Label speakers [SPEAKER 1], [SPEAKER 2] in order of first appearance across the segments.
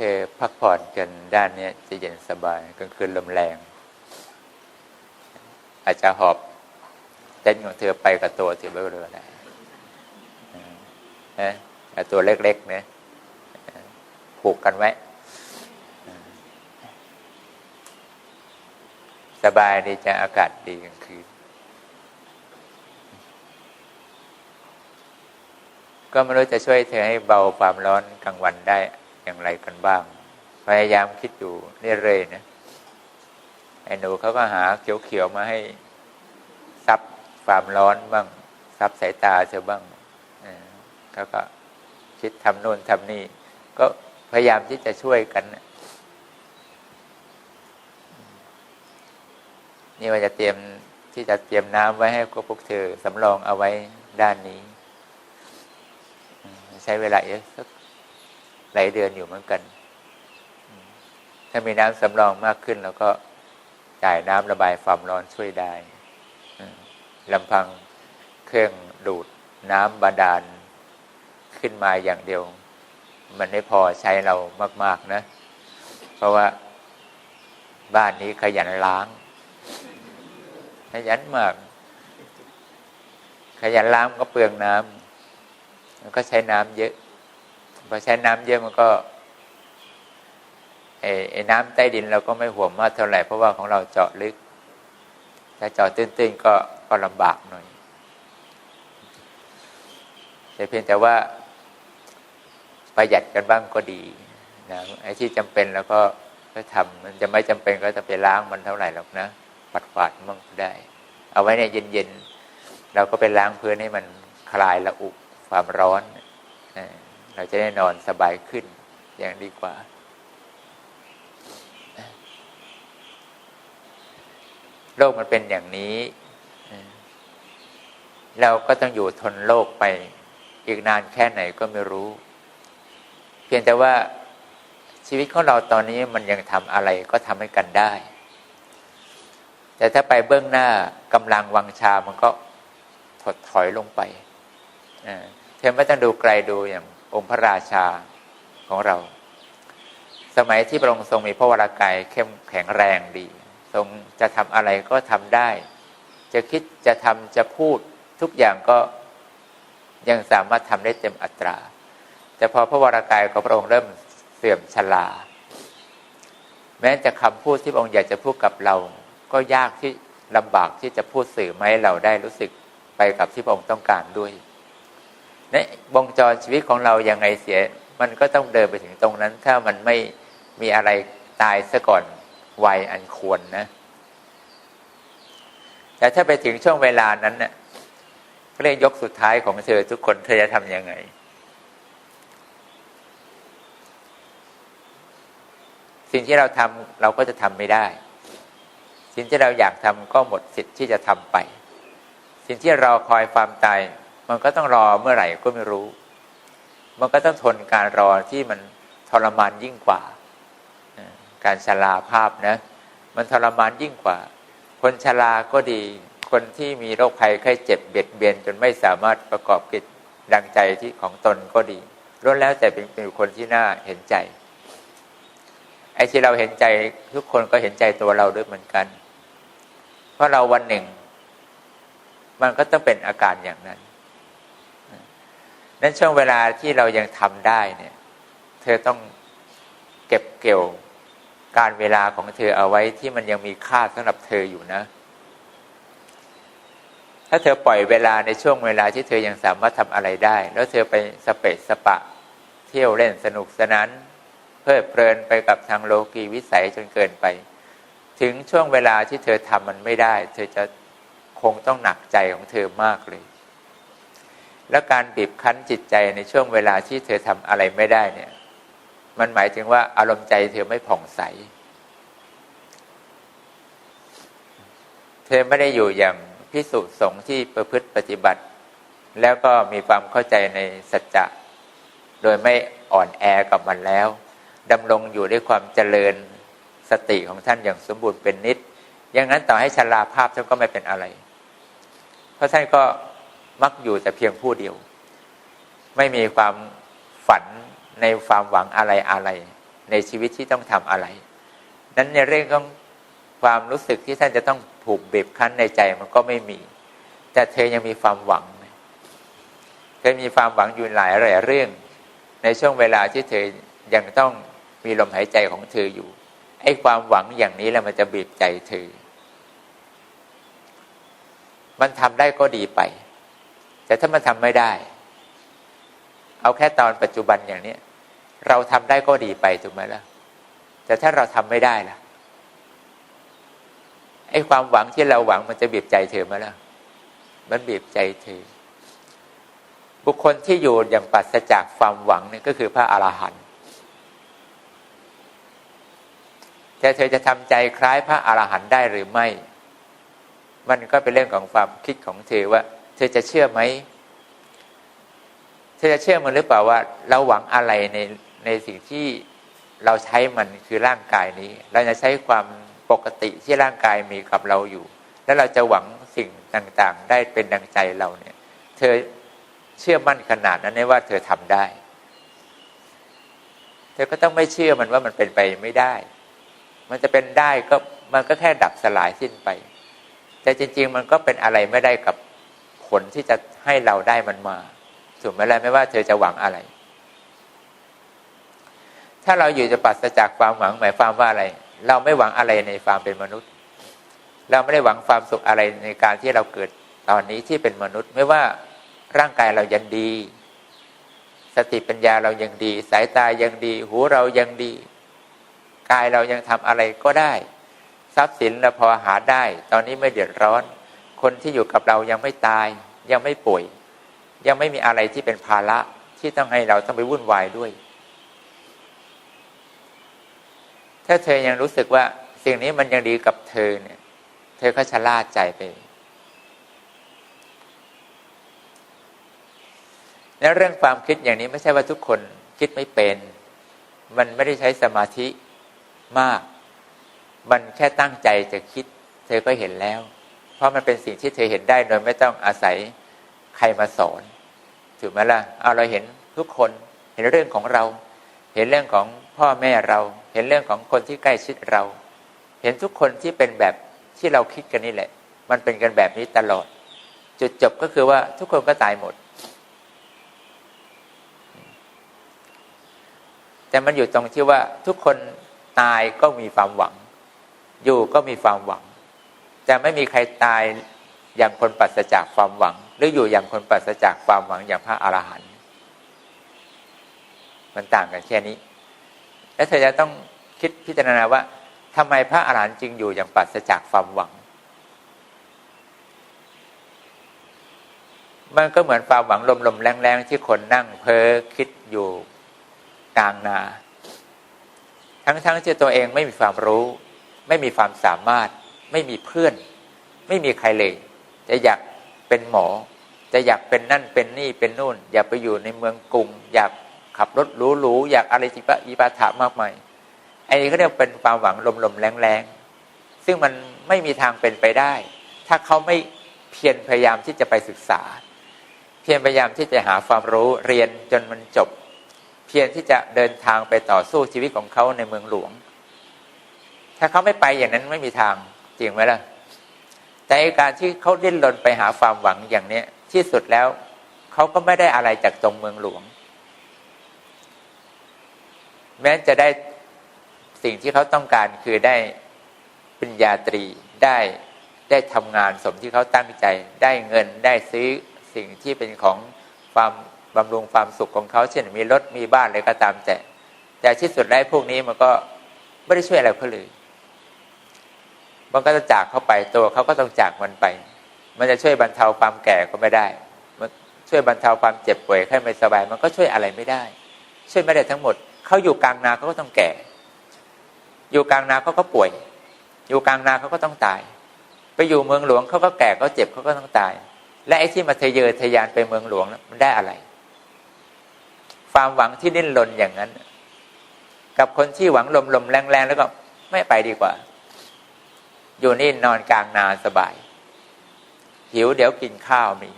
[SPEAKER 1] ธอพักผ่อนกันด้านเนี้ยจะเย็นสบายกลางคืนลมแรง อาจจะหอบเต้นของเธอไปกับตัวเธอเบลอได้นะแต่ตัวเล็กๆนะผูกกันไว้สบายดีจะอากาศดีกลางคืน ก็ไม่รู้จะช่วยเธอให้เบาความร้อนกลางวันได้ อย่างไรกันบ้าง พยายามคิดอยู่เรื่อยๆนะไอ้หนูเขาก็หาเขียวๆมาให้ซับความร้อนบ้างซับสายตาเธอบ้างเออเขาก็คิดทำโน่นทำนี่ ก็พยายามที่จะช่วยกันนะนี่ว่าจะเตรียมที่จะเตรียมน้ำไว้ให้พวกเธอสำรองเอาไว้ด้านนี้ ใช้เวลาเยอะสัก หลายเดือนอยู่เหมือนกัน ถ้ามีน้ำสำรองมากขึ้นแล้วก็จ่ายน้ำระบายความร้อนช่วยได้ลำพังเครื่องดูดน้ำบาดาลขึ้นมาอย่างเดียว มันไม่พอใช้เรามาก ๆ นะ เพราะว่าบ้านนี้ขยันล้าง ขยันมาก ขยันล้างก็เปลืองน้ำมันก็ใช้น้ำเยอะ พอใช้น้ำเยอะมันก็ไอ้ไอ้น้ำใต้ดินเราก็ไม่ห่วงมากเท่าไหร่เพราะว่าของเราเจาะลึก ถ้าเจาะตื้นๆก็ก็ลำบากหน่อย แต่เพียงแต่ว่าประหยัดกันบ้างก็ดีนะไอ้ที่จำเป็นแล้วก็ก็ทำมันจะไม่จำเป็นก็จะไปล้างมันเท่าไหร่หรอกนะ ปัดฝาดมั่งก็ได้ เอาไว้เนี่ยเย็นๆเราก็ไปล้างพื้นให้มันคลายละอุความร้อน เราจะได้นอนสบายขึ้นอย่างดีกว่า โลกมันเป็นอย่างนี้ เราก็ต้องอยู่ทนโลกไป อีกนานแค่ไหนก็ไม่รู้ เพียงแต่ว่าชีวิตของเราตอนนี้มันยังทำอะไรก็ทำให้กันได้ แต่ถ้าไปเบื้องหน้ากำลังวังชามันก็ถดถอยลงไปเธอไม่ต้องดูไกลดูอย่าง องค์พระราชาของเรา สมัยที่พระองค์ทรงมีพระวรากายเข้มแข็งแรงดี ทรงจะทำอะไรก็ทำได้ จะคิดจะทำจะพูดทุกอย่างก็ยังสามารถทำได้เต็มอัตรา แต่พอพระวรากายของพระองค์เริ่มเสื่อมชราแม้จะคำพูดที่พระองค์อยากจะพูดกับเรา ก็ยากที่ลำบากที่จะพูดสื่อมาให้เราได้รู้สึกไปกับที่พระองค์ต้องการด้วย นวงจรชีวิตของเรายังไงเสีย มันก็ต้องเดินไปถึงตรงนั้น ถ้ามันไม่มีอะไรตายซะก่อนวัยอันควรนะ แต่ถ้าไปถึงช่วงเวลานั้นเนะ่ยเรียกยกสุดท้ายของเธอทุกคนเธอจะทำยังไง สิ่งที่เราทำเราก็จะทำไม่ได้ สิ่งที่เราอยากทำก็หมดสิทธิ์ที่จะทำไป สิ่งที่เราคอยความตาย มันก็ต้องรอเมื่อไหร่ก็ไม่รู้ มันก็ต้องทนการรอที่มันทรมานยิ่งกว่า การชราภาพนะ มันทรมานยิ่งกว่า คนชราก็ดี คนที่มีโรคภัยไข้เจ็บเบียดเบียน จนไม่สามารถประกอบกิจดังใจที่ของตนก็ดีล้วนแล้วแต่เป็นเป็นคนที่น่าเห็นใจ ไอ้ที่เราเห็นใจทุกคนก็เห็นใจตัวเราด้วยเหมือนกัน เพราะเราวันหนึ่ง มันก็ต้องเป็นอาการอย่างนั้น นั้นช่วงเวลาที่เรายังทำได้เนี่ย เธอต้องเก็บเกี่ยวการเวลาของเธอเอาไว้ที่มันยังมีค่าสำหรับเธออยู่นะ ถ้าเธอปล่อยเวลาในช่วงเวลาที่เธอยังสามารถทำอะไรได้ แล้วเธอไปสเปซสปะ เที่ยวเล่นสนุกสนานเพลิดเพลินไปกับทางโลกีวิสัยจนเกินไป ถึงช่วงเวลาที่เธอทำมันไม่ได้ เธอจะคงต้องหนักใจของเธอมากเลย แล้วการบีบคั้นจิตใจในช่วงเวลาที่เธอทำอะไรไม่ได้เนี่ย มันหมายถึงว่าอารมณ์ใจเธอไม่ผ่องใส เธอไม่ได้อยู่อย่างพิสุสงฆ์ที่ประพฤติปฏิบัติ แล้วก็มีความเข้าใจในสัจจะโดยไม่อ่อนแอกับมันแล้วดำรงอยู่ด้วยความเจริญสติของท่านอย่างสมบูรณ์เป็นนิด อย่างนั้นต่อให้ชราภาพท่านก็ไม่เป็นอะไร เพราะท่านก็ มักอยู่แต่เพียงผู้เดียว ไม่มีความฝันในความหวังอะไรอะไร ในชีวิตที่ต้องทำอะไร นั้นในเรื่องของความรู้สึกที่ท่านจะต้องผูกเบีบคั้นในใจมันก็ไม่มี แต่เธอยังมีความหวังเธอมีความหวังอยู่หลายหลายเรื่อง ในช่วงเวลาที่เธอยังต้องมีลมหายใจของเธออยู่ไอ้ความหวังอย่างนี้แหละมันจะบีบใจเธอ มันทำได้ก็ดีไป แต่ถ้ามันทำไม่ได้ เอาแค่ตอนปัจจุบันอย่างนี้เราทำได้ก็ดีไปถูกไหมล่ะ แต่ถ้าเราทำไม่ได้ล่ะไอ้ความหวังที่เราหวังมันจะบีบใจเธอไหมล่ะ มันบีบใจเธอ บุคคลที่อยู่อย่างปัสจากความหวังนี่ก็คือพระอรหันต์แต่เธอจะทำใจคล้ายพระอรหันต์ได้หรือไม่ มันก็เป็นเรื่องของความคิดของเธอว่า ธอจะเชื่อไหมเธอจะเชื่อมันหรือเปล่าว่า เราหวังอะไรในในสิ่งที่เราใช้มันคือร่างกายนี้ เราจะใช้ความปกติที่ร่างกายมีกับเราอยู่ แล้วเราจะหวังสิ่งต่างๆ ได้เป็นดังใจเราเนี่ย เธอเชื่อมั่นขนาดนั้นว่าเธอทำได้ เธอก็ต้องไม่เชื่อมันว่ามันเป็นไปไม่ได้ มันจะเป็นได้ก็มันก็แค่ดับสลายสิ้นไป แต่จริง ๆ มันก็เป็นอะไรไม่ได้กับ ผลที่จะให้เราได้มันมาถูกไหมล่ะไม่ว่าเธอจะหวังอะไร ถ้าเราอยู่จะปัสจากความหวังหมายความว่าอะไร เราไม่หวังอะไรในความเป็นมนุษย์ เราไม่ได้หวังความสุขอะไรในการที่เราเกิดตอนนี้ที่เป็นมนุษย์ ไม่ว่าร่างกายเรายังดี สติปัญญาเรายังดี สายตายังดี หูเรายังดี กายเรายังทำอะไรก็ได้ ทรัพย์สินเราพอหาได้ ตอนนี้ไม่เดือดร้อน คนที่อยู่กับเรายังไม่ตาย ยังไม่ป่วย ยังไม่มีอะไรที่เป็นภาระที่ต้องให้เราต้องไปวุ่นวายด้วย ถ้าเธอยังรู้สึกว่าสิ่งนี้มันยังดีกับเธอเนี่ย เธอก็ชะล่าใจไปแล้วเรื่องความคิดอย่างนี้ไม่ใช่ว่าทุกคนคิดไม่เป็น มันไม่ได้ใช้สมาธิมาก มันแค่ตั้งใจจะคิด เธอก็เห็นแล้ว เพราะมันเป็นสิ่งที่เธอเห็นได้โดยไม่ต้องอาศัยใครมาสอนถูกไหมล่ะเอาเราเห็นทุกคนเห็นเรื่องของเรา เห็นเรื่องของพ่อแม่เรา เห็นเรื่องของคนที่ใกล้ชิดเรา เห็นทุกคนที่เป็นแบบที่เราคิดกันนี่แหละ มันเป็นกันแบบนี้ตลอด จุดจบก็คือว่าทุกคนก็ตายหมด แต่มันอยู่ตรงที่ว่าทุกคนตายก็มีความหวัง อยู่ก็มีความหวัง แต่ไม่มีใครตายอย่างคนปัสจากความหวัง หรืออยู่อย่างคนปัสจากความหวังอย่างพระอรหันต์มันต่างกันแค่นี้ แล้วเธอจะต้องคิดพิจารณาว่าทำไมพระอรหันต์จึงอยู่อย่างปัสจากความหวัง มันก็เหมือนความหวังลมๆแรงๆที่คนนั่ง เพ้อคิดอยู่กลางนา ทั้งๆที่ตัวเองไม่มีความรู้ ไม่มีความสามารถ ไม่มีเพื่อน ไม่มีใครเลย จะอยากเป็นหมอ จะอยากเป็นนั่นเป็นนี่เป็นนู่น อยากไปอยู่ในเมืองกรุง อยากขับรถหรูๆอยากอะไรจิปะอีปาถามากมายไอ้นี้เขาเรียกเป็นความหวังลมๆแรงๆซึ่งมันไม่มีทางเป็นไปได้ ถ้าเขาไม่เพียรพยายามที่จะไปศึกษา เพียรพยายามที่จะหาความรู้เรียนจนมันจบ เพียรที่จะเดินทางไปต่อสู้ชีวิตของเขาในเมืองหลวง ถ้าเขาไม่ไปอย่างนั้นไม่มีทาง จริงไหมล่ะ แต่การที่เขาดิ้นรนไปหาความหวังอย่างเนี้ยที่สุดแล้วเขาก็ไม่ได้อะไรจากตรงเมืองหลวง แม้จะได้สิ่งที่เขาต้องการคือได้ปริญญาตรีได้ได้ทำงานสมที่เขาตั้งใจ ได้เงินได้ซื้อสิ่งที่เป็นของความบำรุงความสุขของเขาเช่นมีรถมีบ้านอะไรก็ตามแต่ แต่ที่สุดแล้วพวกนี้มันก็ไม่ได้ช่วยอะไรเขาเลย มันก็จะจากเขาไปตัวเขาก็ต้องจากมันไป มันจะช่วยบรรเทาความแก่ก็ไม่ได้ มันช่วยบรรเทาความเจ็บป่วยไข้ไม่สบาย มันก็ช่วยอะไรไม่ได้ ช่วยไม่ได้ทั้งหมด เขาอยู่กลางนาเขาก็ต้องแก่ อยู่กลางนาเขาก็ป่วย อยู่กลางนาเขาก็ต้องตาย ไปอยู่เมืองหลวงเขาก็แก่เขาเจ็บเขาก็ต้องตาย และไอ้ที่มาทะเยอทะยานไปเมืองหลวงมันได้อะไร ความหวังที่ดิ้นรนอย่างนั้น กับคนที่หวังลมลมแรงแรงแล้วก็ไม่ไปดีกว่า อยู่นี่นอนกลางนาสบาย หิวเดี๋ยวกินข้าวมี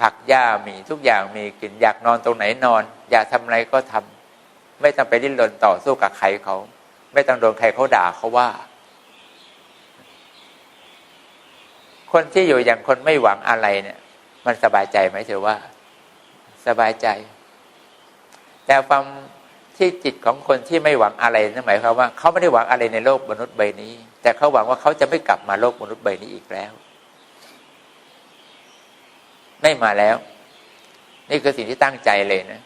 [SPEAKER 1] ผักหญ้ามีทุกอย่างมีกินอยากนอนตรงไหนนอน อยากทำอะไรก็ทไม่ต้องไปดิ้นรนต่อสู้กับใครเขา ไม่ต้องโดนใครเขาด่าเขาว่า คนที่อยู่อย่างคนไม่หวังอะไรเนี่ย มันสบายใจไหมเธอว่า สบายใจ แต่ความที่จิตของคนที่ไม่หวังอะไรนั่นหมายความว่าเขาไม่ได้หวังอะไรในโลกมนุษย์ใบนี้ แต่เขาหวังว่าเขาจะไม่กลับมาโลกมนุษย์ใบนี้อีกแล้ว ไม่มาแล้ว นี่คือสิ่งที่ตั้งใจเลยนะ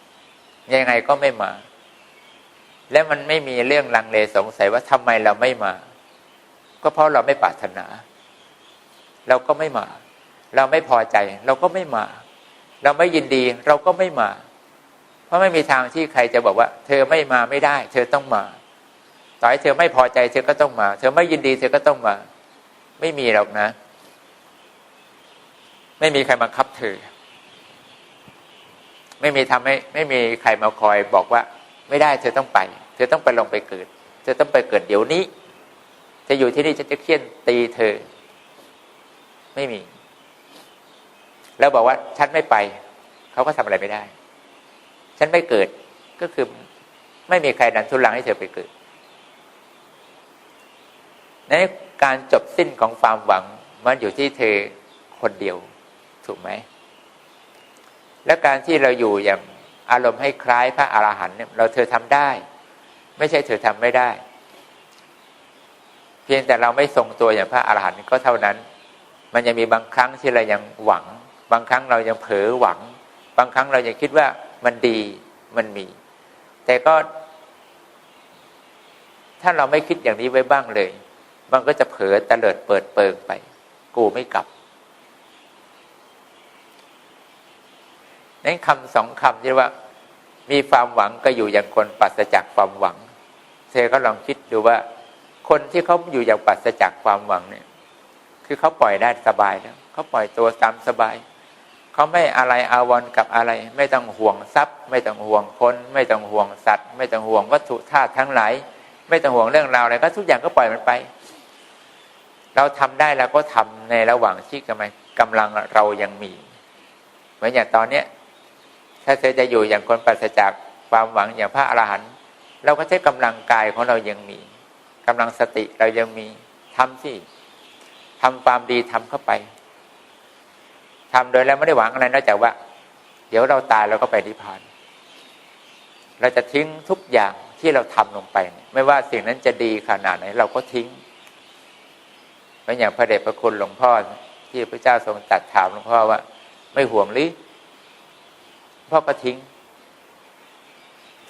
[SPEAKER 1] ยังไงก็ไม่มา และมันไม่มีเรื่องลังเลสงสัยว่าทำไมเราไม่มา ก็เพราะเราไม่ปรารถนา เราก็ไม่มา เราไม่พอใจ เราก็ไม่มา เราไม่ยินดีเราก็ไม่มา เพราะไม่มีทางที่ใครจะบอกว่า เธอไม่มาไม่ได้ เธอต้องมา ต่อให้เธอไม่พอใจเธอก็ต้องมา เธอไม่ยินดี เธอก็ต้องมา ไม่มีหรอกนะ ไม่มีใครบังคับเธอ ไม่มีทำให้ ไม่มีใครมาคอยบอกว่า ไม่ได้เธอต้องไป เธอต้องไปลงไปเกิด เธอต้องไปเกิดเดี๋ยวนี้ จะอยู่ที่นี่ฉันจะเคี่ยนตีเธอ ไม่มี แล้วบอกว่าฉันไม่ไป เขาก็ทำอะไรไม่ได้ ฉันไม่เกิดก็คือไม่มีใครดันทุลังให้เธอไปเกิด ในการจบสิ้นของความหวังมันอยู่ที่เธอคนเดียวถูกไหม และการที่เราอยู่อย่างอารมณ์ให้คล้ายพระอรหันต์เนี่ยเราเธอทำได้ ไม่ใช่เธอทำไม่ได้ เพียงแต่เราไม่ทรงตัวอย่างพระอรหันต์ก็เท่านั้น มันยังมีบางครั้งที่เรายังหวัง บางครั้งเรายังเผลอหวัง บางครั้งเรายังคิดว่ามันดีมันมี แต่ก็ ถ้าเราไม่คิดอย่างนี้ไว้บ้างเลย มันก็จะเผลอตะเลิดเปิดเปิงไป กูไม่กลับนั้นคำสองคำที่ว่า มีความหวังก็อยู่อย่างคนปราศจากความหวัง เธอก็ลองคิดดูว่า คนที่เขาอยู่อย่างปราศจากความหวังเนี่ย คือเขาปล่อยได้สบายแล้วเขาปล่อยตัวตามสบายเขาไม่อะไรอาวรกับอะไร ไม่ต้องห่วงทรัพย์ ไม่ต้องห่วงคน ไม่ต้องห่วงสัตว์ ไม่ต้องห่วงวัตถุธาตุทั้งหลาย ไม่ต้องห่วงเรื่องราวอะไรก็ทุกอย่างก็ปล่อยมันไป เราทำได้แล้วก็ทำในระหว่างที่กำลังกำลังเรายังมีเหมือนอย่างตอนเนี้ยถ้าเธอจะอยู่อย่างคนปราศจากความหวังอย่างพระอรหันต์เราก็ใช้กำลังกายของเรายังมีกำลังสติเรายังมีทำสิทำความดีทำเข้าไปทำโดยแล้วไม่ได้หวังอะไรนอกจากว่า เดี๋ยวเราตายเราก็ไปนิพพาน เราจะทิ้งทุกอย่างที่เราทำลงไป ไม่ว่าสิ่งนั้นจะดีขนาดไหนเราก็ทิ้ง เหมือย่างพระเดชพระคุณหลวงพ่อ ที่พระเจ้าทรงตัดถามหลวงพ่อว่า ไม่ห่วงหรือพ่อก็ทิ้ง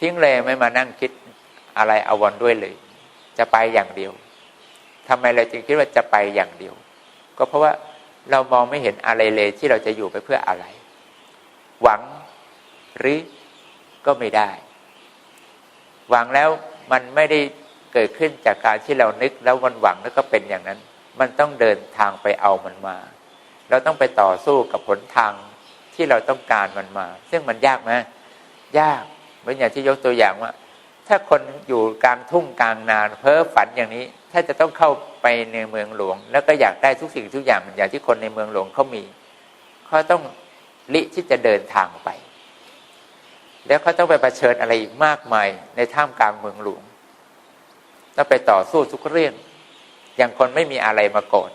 [SPEAKER 1] ทิ้งเลยไม่มานั่งคิดอะไรเอาวันด้วยเลย จะไปอย่างเดียวทำไมเราจึงคิดว่าจะไปอย่างเดียว ก็เพราะว่าเรามองไม่เห็นอะไรเลยที่เราจะอยู่ไปเพื่ออะไร หวังหรือก็ไม่ได้ หวังแล้วมันไม่ได้เกิดขึ้นจากการที่เรานึกแล้วมันหวังแล้วก็เป็นอย่างนั้น มันต้องเดินทางไปเอามันมา เราต้องไปต่อสู้กับผลทางที่เราต้องการมันมา ซึ่งมันยากไหมยากเหมือนอย่างที่ยกตัวอย่างว่า ถ้าคนอยู่กลางทุ่งกลางนาเพ้อฝันอย่างนี้ ถ้าจะต้องเข้าไปในเมืองหลวง แล้วก็อยากได้ทุกสิ่งทุกอย่างอย่างที่คนในเมืองหลวงเขามีเขาต้องลิที่จะเดินทางไป แล้วเขาต้องไปเผชิญอะไรอีกมากมายในท่ามกลางเมืองหลวงต้องไปต่อสู้ทุกเรื่อง อย่างคนไม่มีอะไรมาก่อน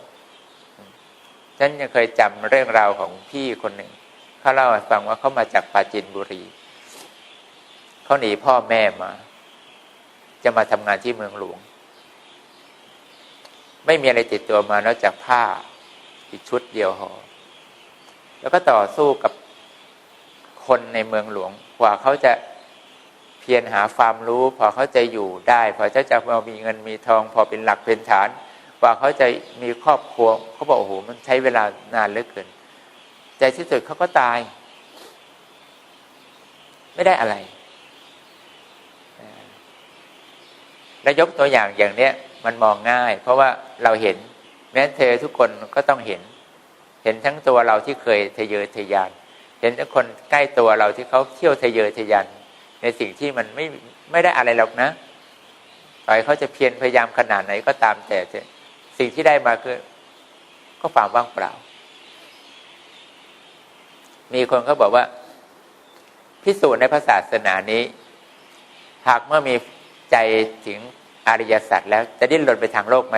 [SPEAKER 1] ฉันยังเคยจำเรื่องราวของพี่คนหนึ่งเขาเล่าให้ฟังว่าเขามาจากปราจีนบุรีเขาหนีพ่อแม่มา จะมาทำงานที่เมืองหลวง ไม่มีอะไรติดตัวมานอกจากผ้าอีกชุดเดียวหอแล้วก็ต่อสู้กับคนในเมืองหลวง กว่าเขาจะเพียรหาความรู้ พอเขาจะอยู่ได้ พอเขาจะมามีเงินมีทอง พอเป็นหลักเป็นฐาน ว่าเขาจะมีครอบครัวเขาบอกโอ้โหมันใช้เวลานานเหลือเกินใจที่สุดเขาก็ตาย ไม่ได้อะไรและยกตัวอย่างอย่างเนี้ยมันมองง่าย เพราะว่าเราเห็น แม้เธอทุกคนก็ต้องเห็น เห็นทั้งตัวเราที่เคยทะเยอทะยาน เห็นทั้งคนใกล้ตัวเราที่เขาเที่ยวทะเยอทะยานในสิ่งที่มันไม่ไม่ได้อะไรหรอกนะต่อยเขาจะเพียรพยายามขนาดไหนก็ตามแต่ สิ่งที่ได้มาคือก็ความว่างเปล่า มีคนเขาบอกว่า พิสูจน์ในพระศาสนานี้ หากเมื่อมีใจถึงอริยสัจแล้ว จะดิ้นรนไปทางโลกไหม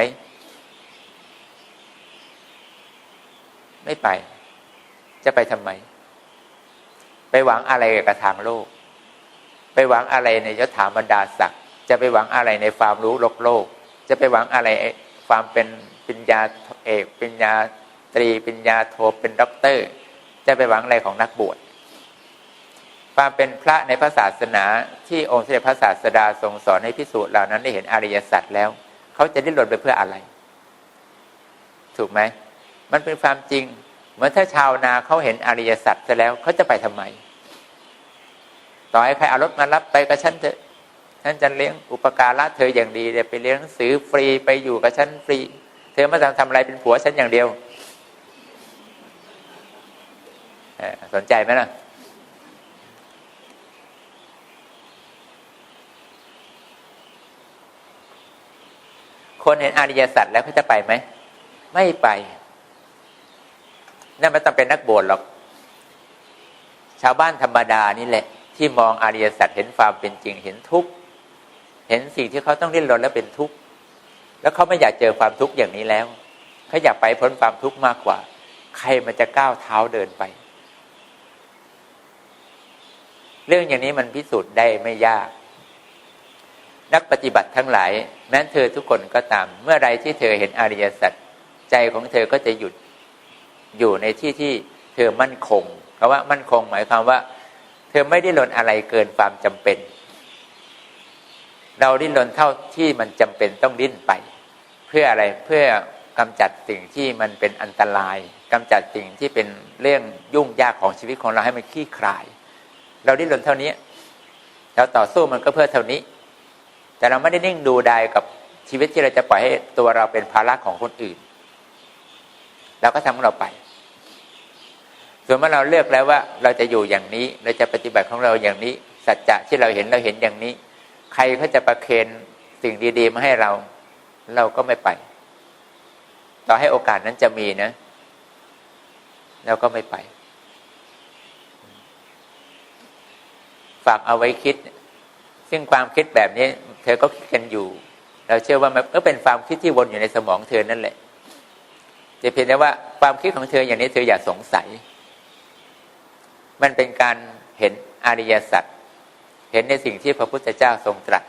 [SPEAKER 1] ไม่ไป จะไปทำไม ไปหวังอะไรกับทางโลก ไปหวังอะไรในยศถาบรรดาศักดิ์จะไปหวังอะไรในความรู้โลกโลก จะไปหวังอะไร ความเป็นปัญญาเอกปัญญาตรีปัญญาโทเป็นด็อกเตอร์ จะไปหวังอะไรของนักบวชความเป็นพระในพระศาสนาที่องค์เสด็จพระศาสดาทรงสอนให้พิสูจน์เหล่านั้นได้เห็นอริยสัจแล้ว เขาจะไดิ้นรนไปเพื่ออะไร ถูกไหมมันเป็นความจริงเหมือนถ้าชาวนาเขาเห็นอริยสัจซะแล้วเขาจะไปทำไม ต่อให้ใครเอารถมารับไปกับฉันเถอะ ฉันจะเลี้ยงอุปการะเธออย่างดีเดี๋ยวไปเลี้ยงหนังสือฟรีไปอยู่กับฉันฟรี เธอไม่ต้องทำอะไรเป็นผัวฉันอย่างเดียวสนใจไหมล่ะคนเห็นอริยสัจแล้วเขาจะไปไหม ไม่ไป นั่นไม่ต้องเป็นนักบวชหรอก ชาวบ้านธรรมดานี่แหละ ที่มองอริยสัจเห็นความเป็นจริงเห็นทุกข์ เห็นสิ่งที่เขาต้องดิ้นรนแล้วเป็นทุกข์ แล้วเขาไม่อยากเจอความทุกข์อย่างนี้แล้ว เขาอยากไปพ้นความทุกข์มากกว่า ใครมันจะก้าวเท้าเดินไป เรื่องอย่างนี้มันพิสูจน์ได้ไม่ยาก นักปฏิบัติทั้งหลาย แม้เธอทุกคนก็ตาม เมื่อไรที่เธอเห็นอริยสัจใจของเธอก็จะหยุดอยู่ในที่ที่เธอมั่นคงเพราะว่ามั่นคงหมายความว่า เธอไม่ได้หล่นอะไรเกินความจำเป็น เราดิ้นรนเท่าที่มันจำเป็นต้องดิ้นไป เพื่ออะไรเพื่อกำจัดสิ่งที่มันเป็นอันตรายกำจัดสิ่งที่เป็นเรื่องยุ่งยากของชีวิตของเราให้มันคลี่คลาย เราดิ้นรนเท่านี้เราต่อสู้มันก็เพื่อเท่านี้ แต่เราไม่ได้นิ่งดูดายกับชีวิตที่เราจะปล่อยให้ตัวเราเป็นภาระของคนอื่นเราก็ทำของเราไป ส่วนเมื่อเราเลือกแล้วว่าเราจะอยู่อย่างนี้ เราจะปฏิบัติของเราอย่างนี้ สัจจะที่เราเห็นเราเห็นอย่างนี้ ใครเขาจะประเคนสิ่งดี ๆ มาให้เรา เราก็ไม่ไป ต่อให้โอกาสนั้นจะมีนะ เราก็ไม่ไป ฝากเอาไว้คิด ซึ่งความคิดแบบนี้ เธอก็คิดกันอยู่ เราเชื่อว่ามันก็เป็นความคิดที่วนอยู่ในสมองเธอนั่นแหละจะเพียงแต่ว่าความคิดของเธออย่างนี้เธออย่าสงสัย มันเป็นการเห็นอริยสัจ เห็นในสิ่งที่พระพุทธเจ้าทรงตรัส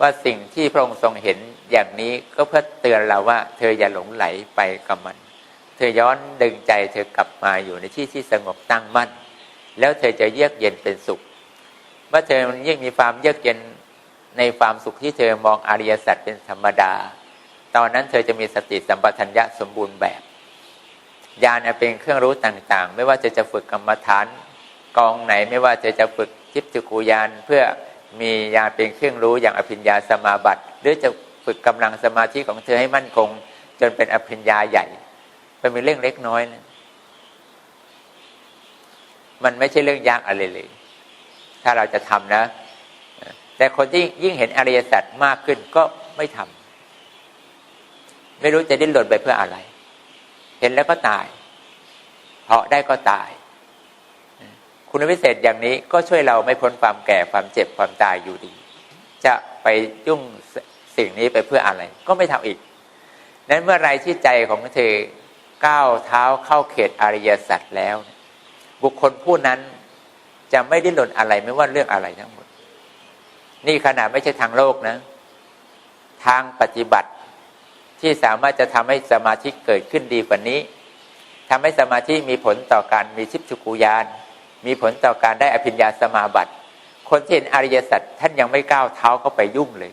[SPEAKER 1] ว่าสิ่งที่พระองค์ทรงเห็นอย่างนี้ก็เพื่อเตือนเราว่า เธออย่าหลงไหลไปกับมัน เธอย้อนดึงใจเธอกลับมาอยู่ในที่ที่สงบตั้งมั่น แล้วเธอจะเยือกเย็นเป็นสุข เมื่อเธอยิ่งมีความเยือกเย็นในความสุขที่เธอมองอริยสัจเป็นธรรมดา ตอนนั้นเธอจะมีสติสัมปชัญญะสมบูรณ์แบบญาณเป็นเครื่องรู้ต่างๆ ไม่ว่าจะจะฝึกกรรมฐานกองไหน ไม่ว่าจะจะฝึก ทิพย์จุกูยานเพื่อมีญาเป็นเครื่องรู้อย่างอภิญญาสมาบัติหรือจะฝึกกำลังสมาธิของเธอให้มั่นคง จนเป็นอภิญญาใหญ่เป็นเรื่องเล็กน้อยนะมันไม่ใช่เรื่องยากอะไรเลย ถ้าเราจะทำนะ แต่คนที่ยิ่งเห็นอริยสัจมากขึ้นก็ไม่ทำไม่รู้จะดิ้นรนไปเพื่ออะไร เห็นแล้วก็ตายเพาะได้ก็ตาย คุณวิเศษอย่างนี้ก็ช่วยเราไม่พ้นความแก่ความเจ็บความตายอยู่ดี จะไปยุ่งสิ่งนี้ไปเพื่ออะไร ก็ไม่ทำอีก นั้นเมื่อไรที่ใจของเธอก้าวเท้าเข้าเขตอริยสัจแล้ว บุคคลผู้นั้นจะไม่ได้หล่นอะไรไม่ว่าเรื่องอะไรทั้งหมด นี่ขนาดไม่ใช่ทางโลกนะ ทางปฏิบัติที่สามารถจะทำให้สมาธิเกิดขึ้นดีกว่านี้ทำให้สมาธิมีผลต่อการมีชิพชุกุยาน มีผลต่อการได้อภิญญาสมาบัติ คนที่เห็นอริยสัจท่านยังไม่ก้าวเท้าเข้าไปยุ่งเลย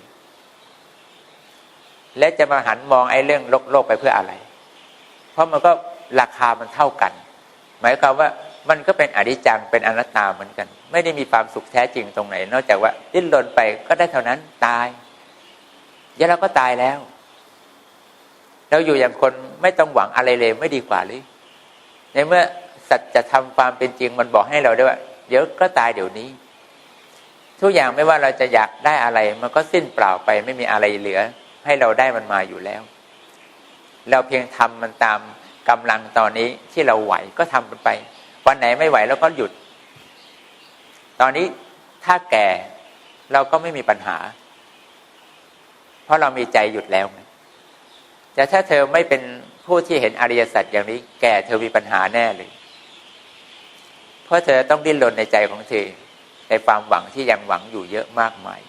[SPEAKER 1] และจะมาหันมองไอ้เรื่องโลกโลกไปเพื่ออะไร เพราะมันก็ราคามันเท่ากัน หมายความว่ามันก็เป็นอนิจจังเป็นอนัตตาเหมือนกัน ไม่ได้มีความสุขแท้จริงตรงไหน นอกจากว่าดิ้นรนไปก็ได้เท่านั้นตายยาเราก็ตายแล้วเราอยู่อย่างคนไม่ต้องหวังอะไรเลยไม่ดีกว่าหรือในเมื่อ สัจธรรมความเป็นจริงมันบอกให้เราได้ว่าเดี๋ยวก็ตายเดี๋ยวนี้ ทุกอย่างไม่ว่าเราจะอยากได้อะไร มันก็สิ้นเปล่าไปไม่มีอะไรเหลือ ให้เราได้มันมาอยู่แล้ว เราเพียงทำมันตามกำลังตอนนี้ที่เราไหวก็ทำมันไป วันไหนไม่ไหวแล้วก็หยุด ตอนนี้ถ้าแก่เราก็ไม่มีปัญหา เพราะเรามีใจหยุดแล้วแต่ถ้าเธอไม่เป็นผู้ที่เห็นอริยสัจอย่างนี้ แก่เธอมีปัญหาแน่เลย เพราะเธอต้องดิ้นรนในใจของเธอในความหวังที่ยังหวังอยู่เยอะมากมาย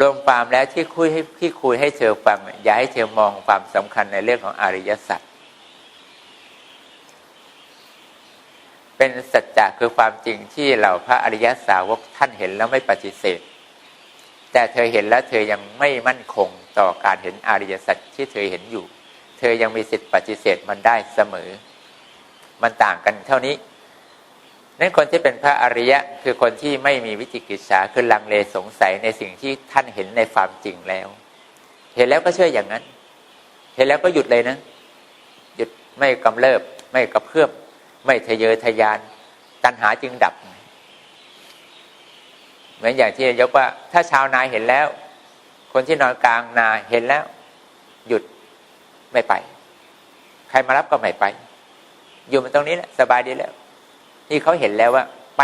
[SPEAKER 1] รวมความแล้วที่คุยให้ที่คุยให้เธอฟังอย่าให้เธอมองความสำคัญในเรื่องของอริยสัจเป็นสัจจะคือความจริงที่เราพระอริยสาวกท่านเห็นแล้วไม่ปฏิเสธ แต่เธอเห็นแล้วเธอยังไม่มั่นคงต่อการเห็นอริยสัจที่เธอเห็นอยู่ เธอยังมีสิทธิ์ปฏิเสธมันได้เสมอ มันต่างกันเท่านี้ นั้นคนที่เป็นพระอริยะคือคนที่ไม่มีวิจิกิจฉาคือลังเลสงสัยในสิ่งที่ท่านเห็นในความจริงแล้ว เห็นแล้วก็เชื่ออย่างนั้น เห็นแล้วก็หยุดเลยนะ หยุดไม่กำเริบ ไม่กระเพื่อมไม่ทะเยอทะยาน ตัณหาจึงดับ เหมือนอย่างที่ยกว่า ถ้าชาวนาเห็นแล้ว คนที่นอนกลางนาเห็นแล้ว หยุดไม่ไป ใครมารับก็ไม่ไป อยู่มันตรงนี้แหละสบายดีแล้ว ที่เขาเห็นแล้วว่า ไป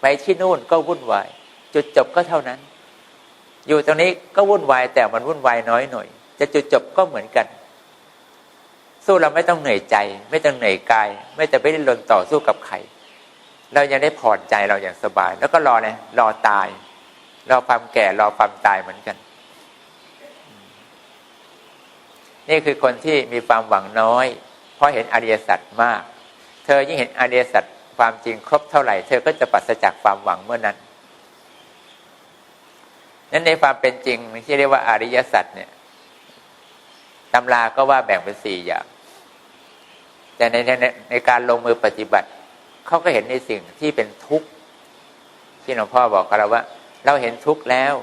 [SPEAKER 1] ไปที่นู่นก็วุ่นวาย จุดจบก็เท่านั้น อยู่ตรงนี้ก็วุ่นวายแต่มันวุ่นวายน้อยหน่อย จะจุดจบก็เหมือนกัน สู้เราไม่ต้องเหนื่อยใจ ไม่ต้องเหนื่อยกาย ไม่แต่ไม่ได้ลนต่อสู้กับใครเรายังได้ผ่อนใจเราอย่างสบาย แล้วก็รอเลยรอตาย รอความแก่รอความตายเหมือนกัน นี่คือคนที่มีความหวังน้อย เพราะเห็นอริยสัจมาก เธอยิ่งเห็นอริยสัจ ความจริงครบเท่าไหร่ เธอก็จะปัสจากความหวังเมื่อนั้น นั้นในความเป็นจริงที่เรียกว่าอริยสัจเนี่ยตำราก็ว่าแบ่งเป็นสี่อย่าง แต่ในในในการลงมือปฏิบัติ เขาก็เห็นในสิ่งที่เป็นทุกข์ที่หลวงพ่อบอกกับเราว่า เราเห็นทุกข์แล้ว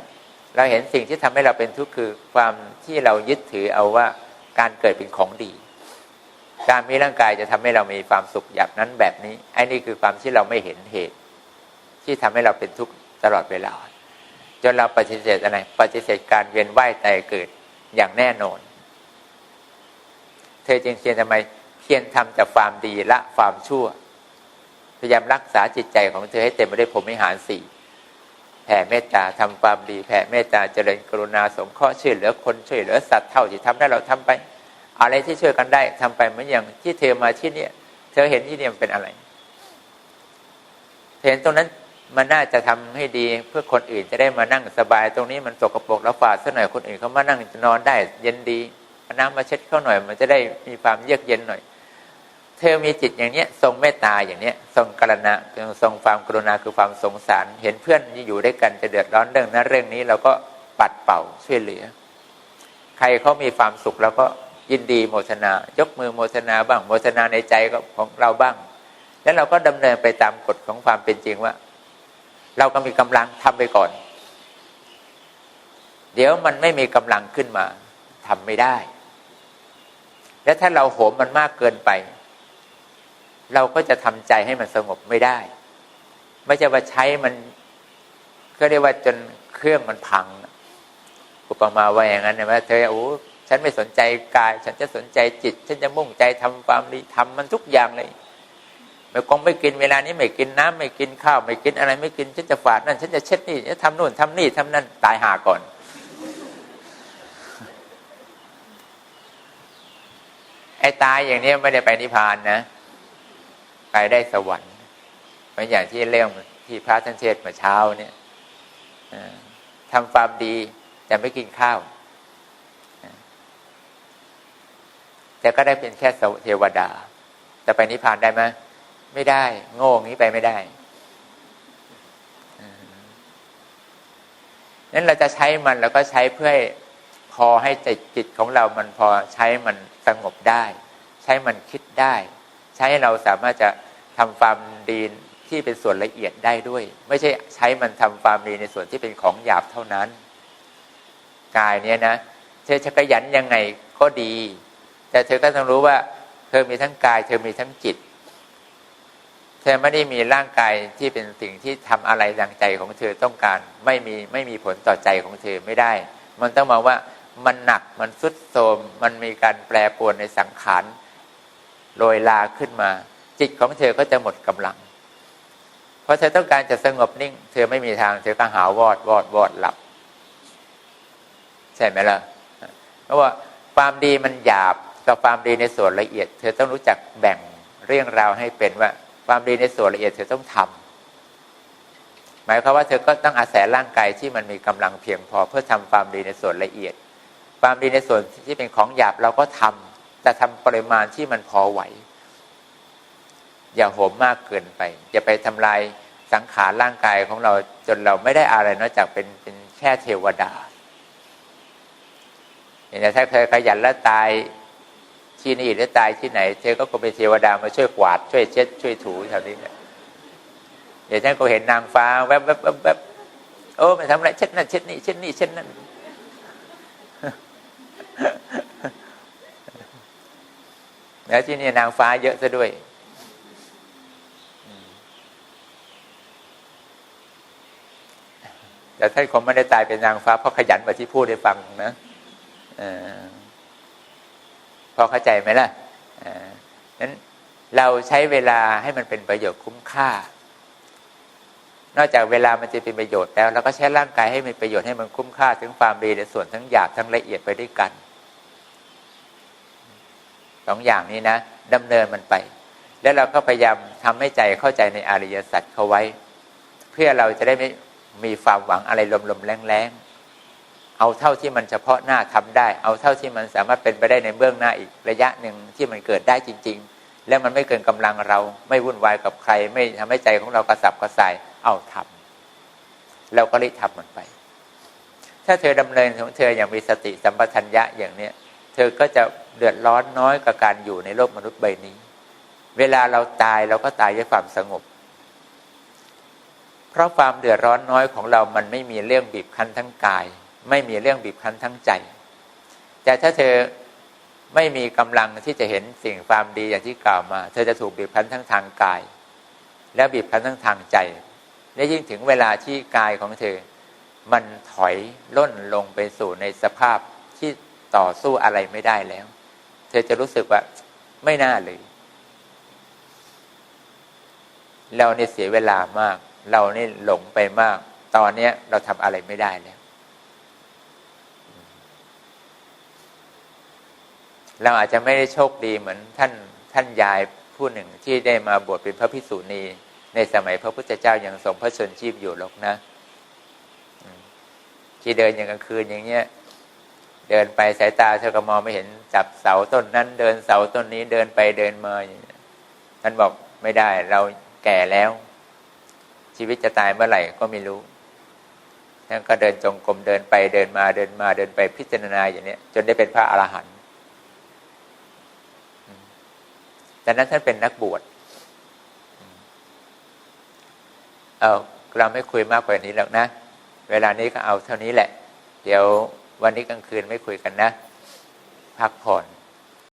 [SPEAKER 1] เราเห็นสิ่งที่ทำให้เราเป็นทุกข์คือความที่เรายึดถือเอาว่าการเกิดเป็นของดี การมีร่างกายจะทำให้เรามีความสุขอย่างนั้นแบบนี้ไอ้นี่คือความที่เราไม่เห็นเหตุ ที่ทำให้เราเป็นทุกข์ตลอดเวลา จนเราปฏิเสธอะไรปฏิเสธการเวียนว่ายตายเกิดอย่างแน่นอน เธอจึงเพียรทำไมเพียรทำจากความดีละความชั่ว พยายามรักษาจิตใจของเธอให้เต็มไปด้วยพรหมิหารสี่แผ่เมตตาทำความดีแผ่เมตตาเจริญกรุณาสงเคราะห์ช่วยเหลือคนช่วยเหลือสัตว์เท่าที่ทำได้เราทำไป อะไรที่ช่วยกันได้ทำไปเหมือนอย่างที่เธอมาที่เนี่ย เธอเห็นที่เนี่ยเป็นอะไรเห็นตรงนั้นมันน่าจะทำให้ดีเพื่อคนอื่นจะได้มานั่งสบาย ตรงนี้มันสกปรกแล้วฝาดสักหน่อยคนอื่นเขามานั่งนอนได้ เย็นดีน้ำมาเช็ดเข้าหน่อย มันจะได้มีความเยือกเย็นหน่อย เธอมีจิตอย่างเนี้ย ทรงเมตตาอย่างเนี้ย ทรงกรณะทรงความกรุณาคือความสงสาร เห็นเพื่อนอยู่ด้วยกันจะเดือดร้อนเรื่องนั้นเรื่องนี้เราก็ปัดเป่าช่วยเหลือ ใครเขามีความสุขเราก็ ยินดีโมทนา ยกมือโมทนาบ้างโมทนาในใจของเราบ้าง แล้วเราก็ดำเนินไปตามกฎของความเป็นจริงว่า เราก็มีกำลังทำไปก่อน เดี๋ยวมันไม่มีกำลังขึ้นมาทำไม่ได้ และถ้าเราโหมมันมากเกินไป เราก็จะทำใจให้มันสงบไม่ได้ ไม่ใช่ว่าใช้มัน ก็เรียกว่าจนเครื่องมันพังอุปมาว่าอย่างนั้นนะว่าเธอโอ้ ฉันไม่สนใจกาย ฉันจะสนใจจิต ฉันจะมุ่งใจทำความดีทำมันทุกอย่างเลยไม่คงไม่กินเวลานี้ไม่กินน้ำไม่กินข้าว ไม่กินอะไรไม่กินฉันจะฝาดนั่นฉันจะเช็ดนี่จะทำนู่นทำนี่ทำนั่นตายหาก่อน ไอ้ตายอย่างนี้ไม่ได้ไปนิพพานนะ ไปได้สวรรค์เหมือนอย่างที่เรื่องที่พระท่านเทศเมื่อเช้าเนี่ยทำความดีแต่ไม่กินข้าว แต่ก็ได้เป็นแค่เทวดา แต่ไปนิพพานได้ไหมไม่ได้ โง่งี้ไปไม่ได้นั้นเราจะใช้มันแล้วก็ใช้เพื่อพอให้จิตจิตของเรามันพอใช้มันสงบได้ ใช้มันคิดได้ ใช้ให้เราสามารถจะทำความดีที่เป็นส่วนละเอียดได้ด้วย ไม่ใช่ใช้มันทำความดีในส่วนที่เป็นของหยาบเท่านั้น กายเนี้ยนะเธอจะขยันยังไงก็ดี แต่เธอก็ต้องรู้ว่า เธอมีทั้งกาย เธอมีทั้งจิต เธอไม่ได้มีร่างกายที่เป็นสิ่งที่ทำอะไรดังใจของเธอต้องการ ไม่มีไม่มีผลต่อใจของเธอไม่ได้ มันต้องมองว่ามันหนักมันสุดโทมมันมีการแปรปรวนในสังขารโรยลาขึ้นมา จิตของเธอก็จะหมดกำลัง เพราะราะเธอต้องการจะสงบนิ่ง เธอไม่มีทาง เธอก็หาวอดวอดวอดหลับ ใช่ไหมล่ะเพราะว่าความดีมันหยาบ กับความดีในส่วนละเอียด เธอต้องรู้จักแบ่งเรื่องราวให้เป็นว่า ความดีในส่วนละเอียดเธอต้องทำหมายความว่าเธอก็ต้องอาศัยร่างกายที่มันมีกำลังเพียงพอเพื่อทำความดีในส่วนละเอียด ความดีในส่วนที่เป็นของหยาบเราก็ทำแต่ทำปริมาณที่มันพอไหว อย่าโหมมากเกินไป อย่าไปทำลายสังขารร่างกายของเราจนเราไม่ได้อะไรนอกจากเป็นเป็นแค่เทวดาอย่างถ้าเคยขยันแล้วตาย ที่นี่หรือตายที่ไหน เธอก็คงเป็นเทวดามาช่วยกวาดช่วยเช็ดช่วยถูแถวนี้เนี่ยเดี๋ยวท่านก็เห็นนางฟ้าแวบแวบแวบแวบโอ้ไม่ทำอะไรเช็ดนั่นเช็ดนี่เช็ดนี่เช็ดนั่นแล้วที่นี่นางฟ้าเยอะซะด้วยแต่ท่านคงไม่ได้ตายเป็นนางฟ้าเพราะขยันแบบที่พูดให้ฟังนะอพ อเข้าใจไหมล่ะนั้นเราใช้เวลาให้มันเป็นประโยชน์คุ้มค่า นอกจากเวลามันจะเป็นประโยชน์แล้วเราก็ใช้ร่างกายให้มีประโยชน์ให้มันคุ้มค่าถึงความดีในส่วนทั้งหยาบทั้งละเอียดไปด้วยกันสองอย่างนี้นะดำเนินมันไป แล้วเราก็พยายามทำให้ใจเข้าใจในอริยสัจเขาไว้ เพื่อเราจะได้ไม่มีความหวังอะไรลมๆแรงๆ เอาเท่าที่มันเฉพาะหน้าทำได้ เอาเท่าที่มันสามารถเป็นไปได้ในเบื้องหน้าอีกระยะหนึ่งที่มันเกิดได้จริง ๆ แล้วมันไม่เกินกำลังเราไม่วุ่นวายกับใคร ไม่ทำให้ใจของเรากระสับกระส่ายเอาทำเราก็รีบทำมันไป ถ้าเธอดำเนินของเธออย่างมีสติสัมปชัญญะอย่างเนี้ยเธอก็จะเดือดร้อนน้อยกับการอยู่ในโลกมนุษย์ใบนี้ เวลาเราตายเราก็ตายด้วยความสงบ เพราะความเดือดร้อนน้อยของเรามันไม่มีเรื่องบีบคั้นทั้งกาย ไม่มีเรื่องบีบคั้นทั้งใจ แต่ถ้าเธอไม่มีกำลังที่จะเห็นสิ่งความดีอย่างที่กล่าวมา เธอจะถูกบีบคั้นทั้งทางกาย และบีบคั้นทั้งทางใจ และยิ่งถึงเวลาที่กายของเธอ มันถอยล่นลงไปสู่ในสภาพที่ต่อสู้อะไรไม่ได้แล้ว เธอจะรู้สึกว่าไม่น่าเลย เราเนี่ยเสียเวลามาก เราเนี่หลงไปมาก ตอนเนี้ยเราทำอะไรไม่ได้แล้ว เราอาจจะไม่ได้โชคดีเหมือนท่านท่านยายผู้หนึ่งที่ได้มาบวชเป็นพระพิสุณีในสมัยพระพุทธเจ้ายัางทรงพระชนชีพอยู่หรอกนะที่เดินอย่างกลางคืนอย่างเงี้ย เดินไปสายตาเธอก็มองไม่เห็นจับเสาต้นนั้น เดินเสาต้นนี้เดินไปเดินมาท่านบอกไม่ได้ เราแก่แล้ว ชีวิตจะตายเมื่อไหร่ก็ไม่รู้ท่านก็เดินจงกรมเดินไปเดินมาเดินมาเดินไปพิจารณาอย่างนี้จนได้เป็นพระอรหันต แต่นั้นท่านเป็นนักบวชเอาเราไม่คุยมากกว่านี้แล้วนะ เวลานี้ก็เอาเท่านี้แหละ เดี๋ยววันนี้กลางคืนไม่คุยกันนะ พักผ่อน